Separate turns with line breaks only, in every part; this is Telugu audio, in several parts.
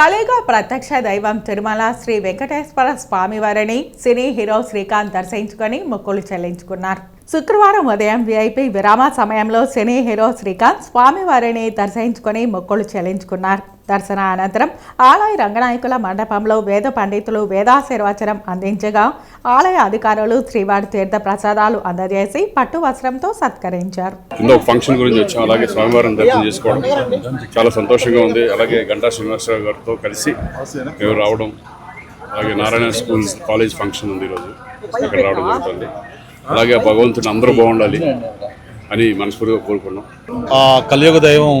కలియుగ ప్రత్యక్ష దైవం తిరుమల శ్రీ వెంకటేశ్వర స్వామివారిని సినీ హీరో శ్రీకాంత్ దర్శించుకొని మొక్కులు చెల్లించుకున్నారు. శుక్రవారం ఉదయం విఐపి విరామ సమయంలో సినీ హీరో శ్రీకాంత్ స్వామివారిని దర్శించుకొని మొక్కులు చెల్లించుకున్నారు. దర్శన అనంతరం ఆలయ రంగనాయకుల మండపంలో వేద పండితులు వేదాశీర్వచనం అందించగా ఆలయ అధికారులు శ్రీవారి తీర్థ ప్రసాదాలు అందజేసి పట్టు వస్త్రంతో సత్కరించారు.
ఒక ఫంక్షన్ గురించి వచ్చాం అలాగే స్వామివారిని దర్శనం చేసుకోవడం చాలా సంతోషంగా ఉంది. అలాగే గంటా శ్రీనివాసరావు గారితో కలిసి మేము రావడం అలాగే నారాయణ స్కూల్ కాలేజ్ ఫంక్షన్ ఉంది ఈరోజు. అక్కడ రావడం జరుగుతుంది. అలాగే ఆ భగవంతుని అందరూ బాగుండాలి అని మనస్ఫూర్తిగా కోరుకున్నాం
ఆ కలియుగ దైవం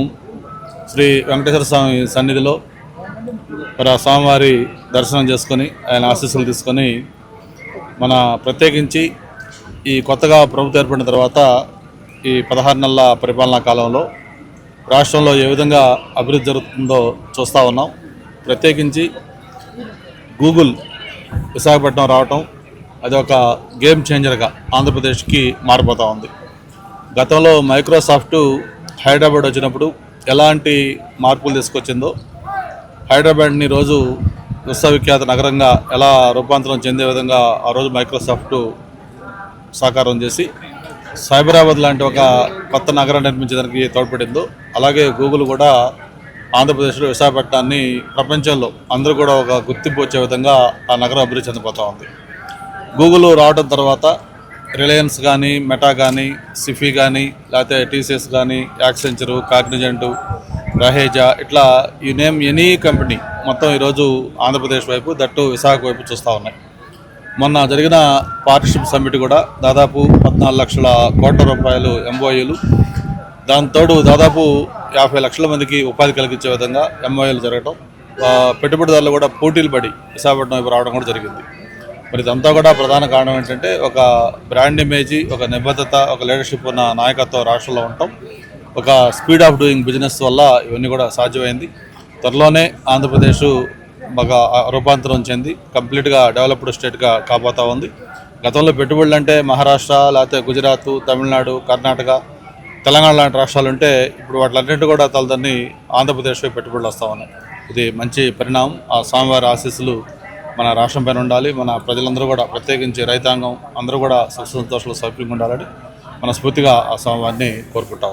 శ్రీ వెంకటేశ్వర స్వామి సన్నిధిలో మరి ఆ స్వామివారి దర్శనం చేసుకొని ఆయన ఆశీస్సులు తీసుకొని మన ప్రత్యేకించి ఈ కొత్తగా ప్రభుత్వం ఏర్పడిన తర్వాత ఈ పదహారు నెలల పరిపాలనా కాలంలో రాష్ట్రంలో ఏ విధంగా అభివృద్ధి జరుగుతుందో చూస్తూ ఉన్నాం. ప్రత్యేకించి గూగుల్ విశాఖపట్నం రావటం అది ఒక గేమ్ చేంజర్గా ఆంధ్రప్రదేశ్కి మారిపోతూ ఉంది. గతంలో మైక్రోసాఫ్ట్ హైదరాబాద్ వచ్చినప్పుడు ఎలాంటి మార్పులు తీసుకొచ్చిందో హైదరాబాద్ని రోజు విశ్వవిఖ్యాత నగరంగా ఎలా రూపాంతరం చెందే విధంగా ఆ రోజు మైక్రోసాఫ్ట్ సాకారం చేసి సైబరాబాద్ లాంటి ఒక కొత్త నగరం నిర్మించడానికి తోడ్పడిందో అలాగే గూగుల్ కూడా ఆంధ్రప్రదేశ్లో విశాఖపట్నాన్ని ప్రపంచంలో అందరూ కూడా ఒక గుర్తింపు వచ్చే విధంగా ఆ నగరం అభివృద్ధి చెందిపోతూ ఉంది. గూగుల్ రావడం తర్వాత రిలయన్స్ కానీ మెటా కానీ సిఫీ కానీ లేకపోతే టీసీఎస్ కానీ యాక్సెంచరు కాగ్నిజెంటు రహేజా ఇట్లా ఈ నేమ్ ఎనీ కంపెనీ మొత్తం ఈరోజు ఆంధ్రప్రదేశ్ వైపు దట్టు విశాఖ వైపు చూస్తూ ఉన్నాయి. మొన్న జరిగిన పార్ట్నర్షిప్ సమ్మిట్ కూడా దాదాపు పద్నాలుగు లక్షల కోట్ల రూపాయలు ఎంఓయూలు తోడు దాదాపు యాభై లక్షల మందికి ఉపాధి కలిగించే విధంగా ఎంఓయూలు జరగటం. పెట్టుబడిదారులు కూడా పోటీలు పడి విశాఖపట్నం వైపు రావడం కూడా జరిగింది. మరి ఇదంతా కూడా ప్రధాన కారణం ఏంటంటే ఒక బ్రాండ్ ఇమేజీ ఒక నిబద్ధత ఒక లీడర్షిప్ ఉన్న నాయకత్వం రాష్ట్రంలో ఉండటం ఒక స్పీడ్ ఆఫ్ డూయింగ్ బిజినెస్ వల్ల ఇవన్నీ కూడా సాధ్యమైంది. త్వరలోనే ఆంధ్రప్రదేశ్ బాగా రూపాంతరం చెంది కంప్లీట్గా డెవలప్డ్ స్టేట్గా కాబోతా ఉంది. గతంలో పెట్టుబడులు అంటే మహారాష్ట్ర లేకపోతే గుజరాత్ తమిళనాడు కర్ణాటక తెలంగాణ లాంటి రాష్ట్రాలు ఉంటే ఇప్పుడు వాటిలన్నింటి కూడా తలదన్ని ఆంధ్రప్రదేశ్ పెట్టుబడులు వస్తూ ఉన్నాయి. ఇది మంచి పరిణామం. ఆ స్వామివారి ఆశీస్సులు మన రాష్ట్రం పైన ఉండాలి మన ప్రజలందరూ కూడా ప్రత్యేకించి రైతాంగం అందరూ కూడా సుఖ సంతోషాలు సౌకర్యంగా ఉండాలని మనస్ఫూర్తిగా ఆ స్వామివారిని కోరుకుంటా.